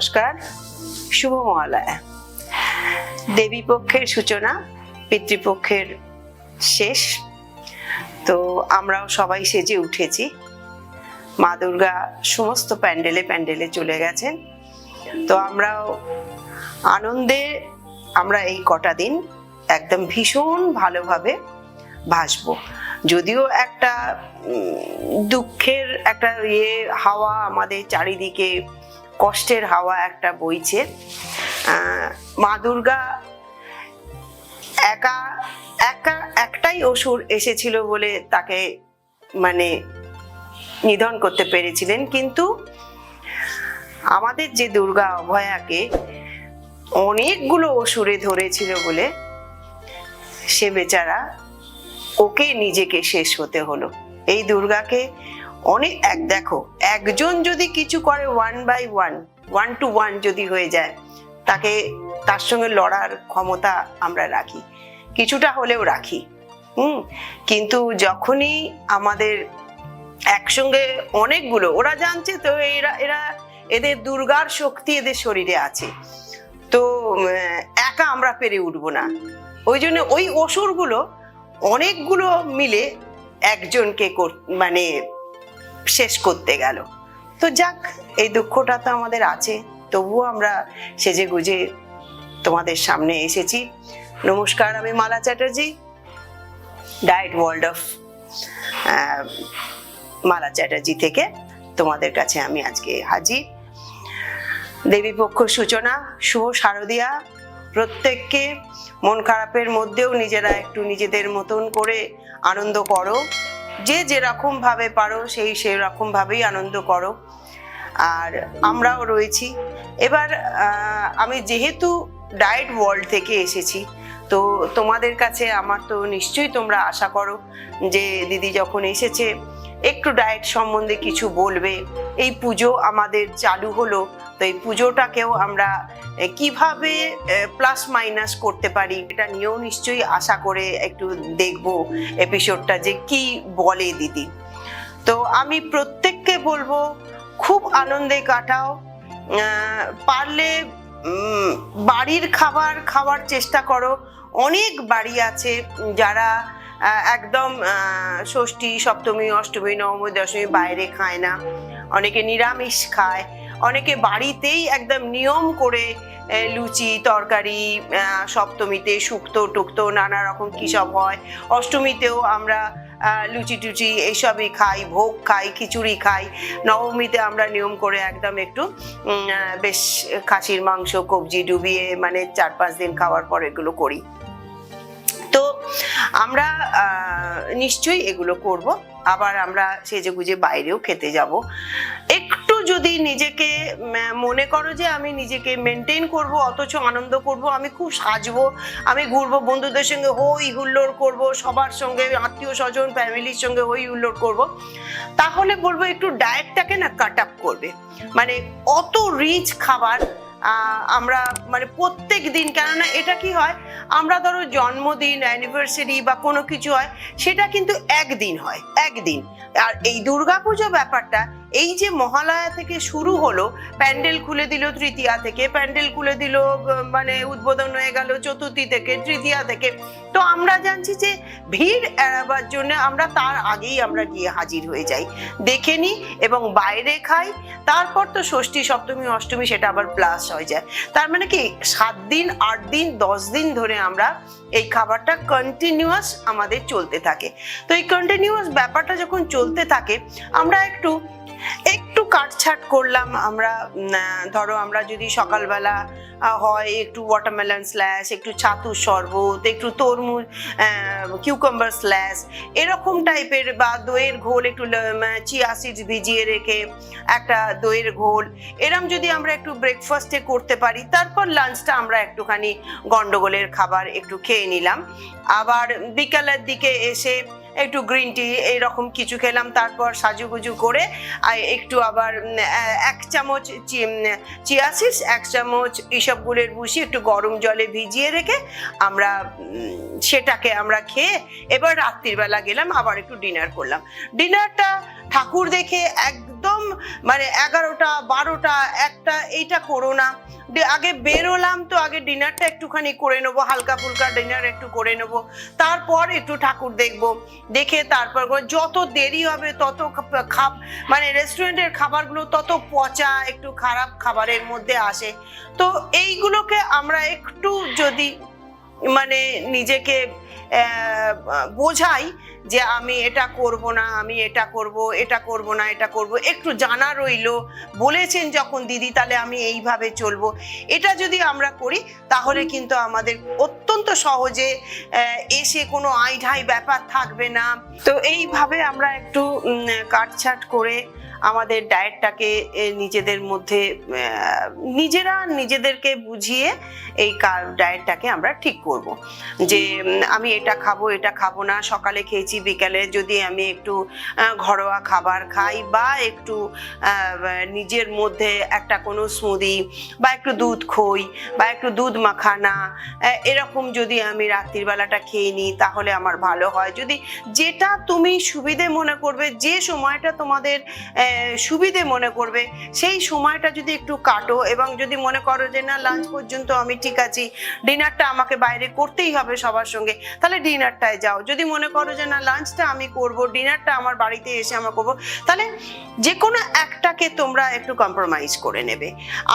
নমস্কার শুভ মহালয়া দেবী পক্ষের সূচনা, পিতৃপক্ষের শেষ। তো আমরাও সবাই সেজে উঠেছি। মা দুর্গা সমস্ত প্যান্ডেলে প্যান্ডেলে চলে গেছেন। তো আমরাও আনন্দে আমরা এই কটা দিন একদম ভীষণ ভালোভাবে ভাসব। যদিও একটা দুঃখের একটা ইয়ে হাওয়া আমাদের চারিদিকে কষ্টের হাওয়া একটা বইছে। মা দুর্গা একা একা একটাই অসুর এসেছিল বলে তাকে মানে নিধন করতে পেরেছিলেন। কিন্তু আমাদের যে দুর্গা অভয়াকে অনেকগুলো অসুরে ধরেছিল বলে সে বেচারা ওকে নিজেকে শেষ হতে হলো। এই দুর্গাকে অনেক এক, দেখো, একজন যদি কিছু করে one by one one two one যদি হয়ে যায়, তাকে, তার সঙ্গে লড়ার ক্ষমতা আমরা রাখি। কিছুটা হলেও রাখি, হুম? কিন্তু যখনই আমাদের একসঙ্গে অনেকগুলো, ওরা জানছে তো এরা এরা এদের দুর্গার শক্তি এদের শরীরে আছে। তো একা আমরা পেরে উঠবো না। ওই জন্য ওই অসুরগুলো অনেকগুলো মিলে একজনকে মানে শেষ করতে গেল। তো যাক, এই দুঃখটা তো আমাদের আছে, তবুও আমরা সেজে গুজে তোমাদের সামনে এসেছি। নমস্কার, আমি Mala Chatterjee, diet world of Mala Chatterjee থেকে তোমাদের কাছে আমি আজকে হাজির। দেবী পক্ষ সূচনা, শুভ শারদিয়া, প্রত্যেককে মন খারাপের মধ্যেও নিজেরা একটু নিজেদের মতন করে আনন্দ করো। যে যেরকম ভাবে পারো, সেই সেরকম ভাবেই আনন্দ করো। আর আমরাও রয়েছি। এবার আমি যেহেতু ডায়েট ওয়ার্ল্ড থেকে এসেছি, তো তোমাদের কাছে আমার তো নিশ্চয়ই তোমরা আশা করো যে দিদি যখন এসেছে, একটু ডায়েট সম্বন্ধে কিছু বলবে। এই পুজো আমাদের চালু হলো, তো এই পুজোটাকেও আমরা কীভাবে প্লাস মাইনাস করতে পারি? এটা নিয়েও নিশ্চয়ই আশা করে একটু দেখব এপিসোডটা যে কি বলে দিদি। তো আমি প্রত্যেককে বলব, খুব আনন্দে কাটাও। পারলে বাড়ির খাবার খাওয়ার চেষ্টা করো। অনেক বাড়ি আছে যারা একদম ষষ্ঠী, সপ্তমী, অষ্টমী, নবমী, দশমী বাইরে খায় না। অনেকে নিরামিষ খায়। অনেকে বাড়িতেই একদম নিয়ম করে লুচি, তরকারি সপ্তমীতে শুক্তো, টুক্তো, নানা রকম কী সব হয়। অষ্টমীতেও আমরা লুচি টুচি এইসবই খাই, ভোগ খাই, খিচুড়ি খাই। নবমীতে আমরা নিয়ম করে একদম একটু বেশ খাসির মাংস, কবজি ডুবিয়ে মানে চার পাঁচ দিন খাওয়ার পর এগুলো করি। তো আমরা নিশ্চয়ই এগুলো করব। আবার আমরা সেজে গুজে বাইরেও খেতে যাব। যদি নিজেকে মনে করো যে আমি নিজেকে মেনটেন করব, অথচ আনন্দ করব, আমি খুব সাজবো, আমি ঘুরবো, বন্ধুদের সঙ্গে হই হুল্লোড় করব, সবার সঙ্গে, আত্মীয় স্বজন ফ্যামিলির সঙ্গে হই হুল্লোড় করব, তাহলে বলব একটু ডায়েটটাকে না কাট আপ করবে। মানে অত রিচ খাবার আমরা মানে প্রত্যেক দিন, কেননা এটা কি হয়, আমরা ধরো জন্মদিন অ্যানিভার্সারি বা কোনো কিছু হয়, সেটা কিন্তু একদিন হয়, একদিন। আর এই দুর্গাপুজো ব্যাপারটা এই যে মহালয়া থেকে শুরু হলো, প্যান্ডেল খুলে দিল তৃতীয়া থেকে, প্যান্ডেল খুলে দিল মানে উদ্বোধন হয়ে গেল চতুর্থী থেকে, তৃতীয়া থেকে। তো আমরা জানছি যে ভিড় এড়াবার জন্য আমরা তার আগেই আমরা গিয়ে হাজির হয়ে যাই। দেখে নিই এবং বাইরে খাই, তারপর তো ষষ্ঠী, সপ্তমী, অষ্টমী সেটা আবার প্লাস হয়ে যায়। তার মানে কি, সাত দিন, আট দিন, দশ দিন ধরে আমরা এই খাবারটা কন্টিনিউয়াস আমাদের চলতে থাকে। তো এই কন্টিনিউয়াস ব্যাপারটা যখন চলতে থাকে, আমরা একটু একটু কাটছাট করলাম আমরা ধরো আমরা যদি সকালবেলা হয় একটু ওয়াটারমেলন স্ল্যাশ একটু ছাতুর শরবত, একটু তরমুজ কিউকাম্বার স্ল্যাশ এরকম টাইপের বা দইয়ের ঘোল একটু চিয়া সিডস ভিজিয়ে রেখে একটা দইয়ের ঘোল, এরম যদি আমরা একটু ব্রেকফাস্টে করতে পারি, তারপর লাঞ্চটা আমরা একটুখানি গন্ডগোলের খাবার একটু খেয়ে নিলাম। আবার বিকালের দিকে এসে একটু গ্রিন টি এইরকম কিছু খেলাম, তারপর সাজুগুজু করে একটু আবার এক চামচ চিয়াসিস এক চামচ ইসবগুলের ভুষি একটু গরম জলে ভিজিয়ে রেখে আমরা সেটাকে আমরা খেয়ে এবার রাত্রিবেলা গেলাম, আবার একটু ডিনার করলাম। ডিনারটা ঠাকুর দেখে একদম মানে এগারোটা, বারোটা, একটা, এইটা করো না। আগে বেরোলাম তো, আগে ডিনারটা একটুখানি করে নেব, হালকা ফুলকা ডিনার একটু করে নেব। তারপর একটু ঠাকুর দেখব। দেখে তারপর যত দেরি হবে, তত খাব মানে রেস্টুরেন্টের খাবারগুলো তত পচা, একটু খারাপ খাবারের মধ্যে আসে। তো এইগুলোকে আমরা একটু যদি মানে নিজেকে বোঝাই যে আমি এটা করব না আমি এটা করব এটা করব না এটা করব। একটু জানা রইল। বলেছেন যখন দিদি তাহলে আমি এইভাবে চলবো। এটা যদি আমরা করি তাহলে কিন্তু আমাদের অত্যন্ত সহজে এসে কোনো আইঢাই ব্যাপার থাকবে না। তো এইভাবে আমরা একটু কাটছাট করে আমাদের ডায়েটটাকে নিজেদের মধ্যে নিজেরা নিজেদেরকে বুঝিয়ে এই ডায়েটটাকে আমরা ঠিক করব। যে আমি এটা খাব এটা খাব না, সকালে খেয়েছি, বিকালে যদি আমি একটু ঘরোয়া খাবার খাই বা একটু নিজের মধ্যে একটা কোনো স্মুদি বা একটু দুধ খই বা একটু দুধ মাখানা এরকম যদি আমি রাত্রির বেলাটা খেয়ে নিই তাহলে আমার ভালো হয়। যদি যেটা তুমি সুবিধে মনে করবে যে সময়টা তোমাদের সুবিধে মনে করবে। সেই সময়টা যদি একটু কাটো এবং যদি মনে করো যে, না লাঞ্চ পর্যন্ত আমি ঠিক আছি। ডিনারটা আমাকে বাইরে করতেই হবে সবার সঙ্গে। তাহলে ডিনারটায় যাও। যদি মনে করো যে, না লাঞ্চটা আমি করব ডিনারটা আমার বাড়িতে এসে আমার করব, তাহলে যে কোনো একটাকে তোমরা একটু কম্প্রোমাইজ করে নেবে।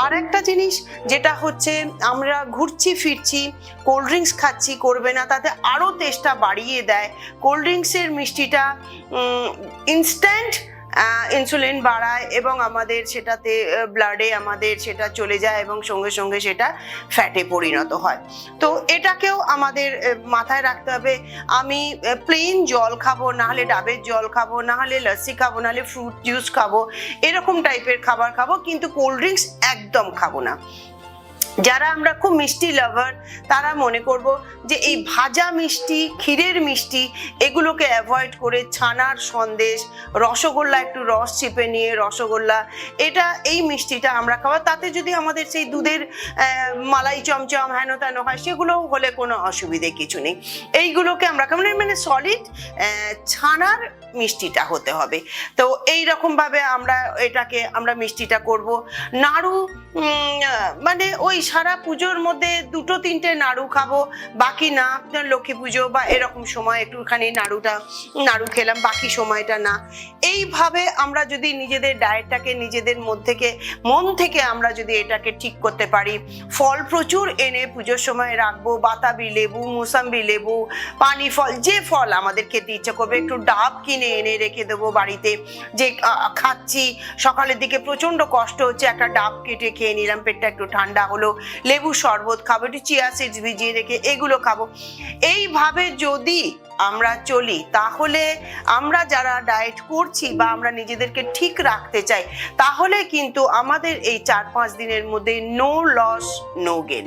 আর একটা জিনিস যেটা হচ্ছে, আমরা ঘুরছি, ফিরছি কোল্ড ড্রিঙ্কস খাচ্ছি, করবে না, তাতে আরও টেস্টটা বাড়িয়ে দেয়। কোল্ড ড্রিঙ্কসের মিষ্টিটা ইনস্ট্যান্ট ইনসুলিন বাড়ায় এবং আমাদের সেটাতে ব্লাডে আমাদের সেটা চলে যায় এবং সঙ্গে সঙ্গে সেটা ফ্যাটে পরিণত হয়। তো এটাকেও আমাদের মাথায় রাখতে হবে। আমি প্লেন জল খাব নাহলে ডাবের জল খাব নাহলে লস্যি খাব নাহলে ফ্রুট জুস খাব, এরকম টাইপের খাবার খাব, কিন্তু কোল্ড ড্রিঙ্কস একদম খাব না। যারা আমরা খুব মিষ্টি লাভার তারা মনে করব যে এই ভাজা মিষ্টি ক্ষীরের মিষ্টি এগুলোকে অ্যাভয়েড করে ছানার সন্দেশ রসগোল্লা একটু রস চেপে নিয়ে রসগোল্লা এটা এই মিষ্টিটা আমরা খাওয়া তাতে যদি আমাদের সেই দুধের মালাই চমচম হেন তেন হয় সেগুলো হলে কোনো অসুবিধে কিছু নেই। এইগুলোকে আমরা খাব না, মানে সলিড ছানার মিষ্টিটা হতে হবে। তো এই রকমভাবে আমরা এটাকে আমরা মিষ্টিটা করব। নাড়ু মানে ওই সারা পুজোর মধ্যে দুটো তিনটে নাড়ু খাব, বাকি না, আপনার লক্ষ্মী পুজো বা এরকম সময় একটুখানি নাড়ুটা, নাড়ু খেলাম, বাকি সময়টা না। এইভাবে আমরা যদি নিজেদের ডায়েটটাকে নিজেদের মধ্যে মন থেকে আমরা যদি এটাকে ঠিক করতে পারি, ফল প্রচুর এনে পুজোর সময় রাখব, বাতাবি লেবু, মুসাম্বি লেবু, পানি ফল, যে ফল আমাদের খেতে ইচ্ছে করবে, একটু ডাব কিনে এনে রেখে দেবো বাড়িতে। যে খাচ্ছি, সকালের দিকে প্রচণ্ড কষ্ট হচ্ছে, একটা ডাব কেটে খেয়ে নিলাম, পেটটা একটু ঠান্ডা হলো লেবু শরবত খাব, একটু চিয়া সিডস ভিজিয়ে রেখে এগুলো খাব। এইভাবে যদি আমরা চলি, তাহলে আমরা যারা ডায়েট করছি বা আমরা নিজেদেরকে ঠিক রাখতে চাই, তাহলে কিন্তু আমাদের এই চার পাঁচ দিনের মধ্যে নো লস নো গেন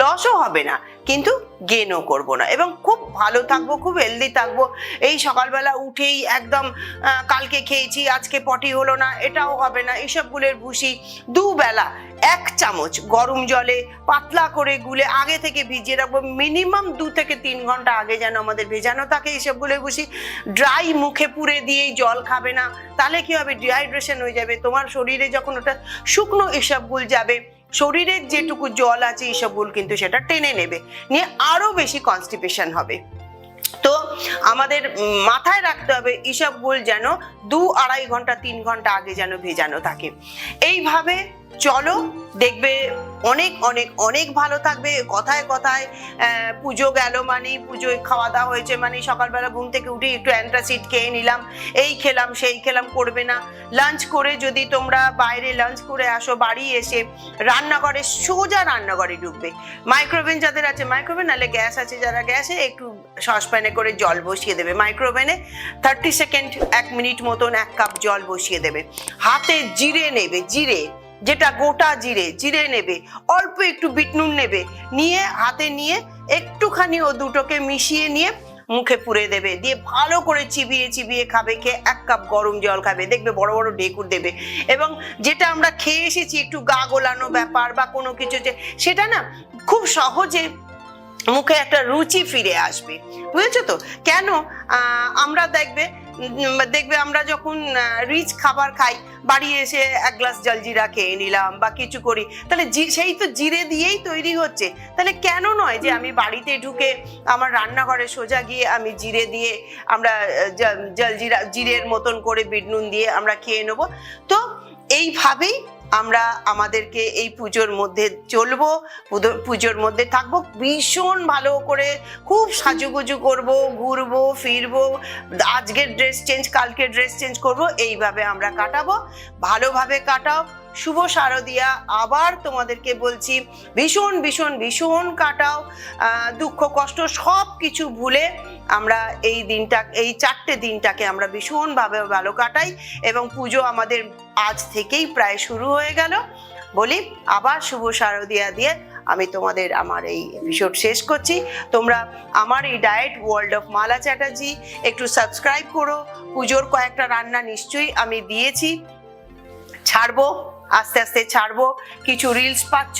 লসও হবে না। কিন্তু গেনও করব না। এবং খুব ভালো থাকব, খুব হেলদি থাকব। এই সকালবেলা উঠেই একদম কালকে খেয়েছি, আজকে পটি হলো না, এটাও হবে না এইসবগুলোর ভুসি দুবেলা এক চামচ গরম জলে পাতলা করে গুলে আগে থেকে ভিজিয়ে রাখব। মিনিমাম দু থেকে তিন ঘণ্টা আগে যেন আমাদের ভেজানো থাকে এইসবগুলো ভুসি ড্রাই মুখে পুরে দিয়েই জল খাবে না, তাহলে কি হবে? ডিহাইড্রেশন হয়ে যাবে। তোমার শরীরে যখন ওটা শুকনো এসবগুল যাবে শরীরের যেটুকু জল আছে এইসবগুলো কিন্তু সেটা টেনে নেবে। নিয়ে আরও বেশি কনস্টিপেশন হবে। তো আমাদের মাথায় রাখতে হবে এসবগুল যেন দু আড়াই ঘণ্টা, তিন ঘণ্টা আগে যেন ভেজানো থাকে। এইভাবে চলো, দেখবে অনেক অনেক অনেক ভালো থাকবে। কথায় কথায় পুজো গেল মানে পুজোয় খাওয়া দাওয়া হয়েছে মানে সকালবেলা ঘুম থেকে উঠে একটু অ্যান্টাসিড খেয়ে নিলাম। এই খেলাম, সেই খেলাম, করবে না। লাঞ্চ করে যদি তোমরা বাইরে লাঞ্চ করে আসো, বাড়ি এসে রান্নাঘরে সোজা রান্নাঘরে ঢুকবে। মাইক্রোওভেন যাদের আছে মাইক্রোওভেন নাহলে গ্যাস আছে, যারা গ্যাসে একটু সসপ্যানে করে জল বসিয়ে দেবে। মাইক্রোওভেনে থার্টি সেকেন্ড এক মিনিট মতন এক কাপ জল বসিয়ে দেবে। হাতে জিরে নেবে, জিরে। যেটা গোটা জিরে জিরে নেবে, অল্প একটু বিট নুন নেবে, নিয়ে, হাতে নিয়ে একটুখানি ও দুটোকে মিশিয়ে নিয়ে মুখে পুরে দেবে। দিয়ে ভালো করে চিবিয়ে চিবিয়ে খাবে, খেয়ে এক কাপ গরম জল খাবে, দেখবে বড় বড় ঢেকুর দেবে। এবং যেটা আমরা খেয়ে এসেছি একটু গা গোলানো ব্যাপার বা কোনো কিছু যে, সেটা না খুব সহজে মুখে একটা রুচি ফিরে আসবে। বুঝেছ তো? কেন? আমরা দেখবে দেখবে আমরা যখন রিচ খাবার খাই, বাড়ি এসে এক গ্লাস জলজিরা খেয়ে নিলাম বা কিছু করি, তাহলে সেই তো জিরে দিয়েই তৈরি হচ্ছে। তাহলে কেন নয় যে আমি বাড়িতে ঢুকে আমার রান্নাঘরে সোজা গিয়ে আমি জিরে দিয়ে আমরা জল- জলজিরা জিরের মতন করে বিট নুন দিয়ে আমরা খেয়ে নেব। তো এইভাবেই আমরা আমাদেরকে এই পুজোর মধ্যে চলবো পুজোর মধ্যে থাকব, ভীষণ ভালো করে খুব সাজুগুজু করব, ঘুরবো, ফিরবো, আজকের ড্রেস চেঞ্জ কালকে ড্রেস চেঞ্জ করব, এইভাবে আমরা কাটাবো, ভালোভাবে কাটাও। শুভ শারদিয়া। আবার তোমাদেরকে বলছি, ভীষণ ভীষণ ভীষণ কাটাও দুঃখ, কষ্ট সব কিছু ভুলে আমরা এই দিনটা, এই চারটে দিনটাকে আমরা ভীষণভাবে ভালো কাটাই এবং পুজো আমাদের আজ থেকেই প্রায় শুরু হয়ে গেল। বলি, আবার শুভ শারদিয়া দিয়ে আমি তোমাদের আমার এই এপিসোড শেষ করছি। তোমরা আমার এই diet world of Mala Chatterjee একটু সাবস্ক্রাইব করো। পুজোর কয়েকটা রান্না নিশ্চয়ই আমি দিয়েছি। ছাড়বো। আস্তে আস্তে ছাড়বো, কিছু রিলস পাচ্ছ,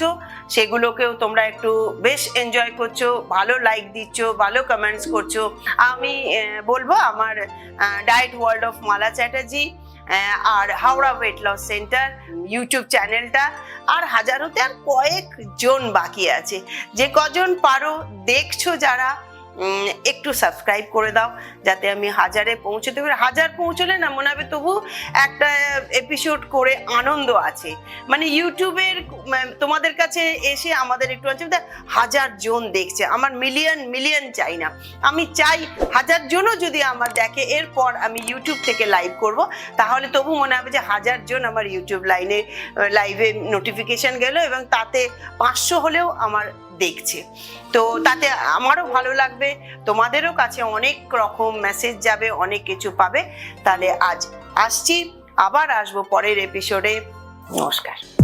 সেগুলোকেও তোমরা একটু বেশ এনজয় করছ, ভালো লাইক দিচ্ছ, ভালো কমেন্টস করছ। আমি বলব আমার diet world of Mala Chatterjee R Howrah weight loss centre YouTube চ্যানেলটা আর হাজারোতে আর কয়েকজন বাকি আছে। যে কজন পারো, দেখছ যারা একটু সাবস্ক্রাইব করে দাও, যাতে আমি হাজারে পৌঁছতে পারি। হাজার পৌঁছলে না, মনে হবে তবু একটা এপিসোড করে আনন্দ আছে। মানে ইউটিউবের তোমাদের কাছে এসে আমাদের একটু আছে হাজার জন দেখছে। আমার মিলিয়ন মিলিয়ন চাই না। আমি চাই হাজার জনও যদি আমার দেখে, এরপর আমি ইউটিউব থেকে লাইভ করব। তাহলে তবু মনে হবে যে হাজার জন আমার ইউটিউব লাইনে লাইভে নোটিফিকেশন গেল এবং তাতে পাঁচশো হলেও আমার দেখছে। তো তাতে আমারও ভালো লাগবে, তোমাদেরও কাছে অনেক রকম মেসেজ যাবে, অনেক কিছু পাবে। তাহলে আজ আসছি, আবার আসব পরের এপিসোডে নমস্কার।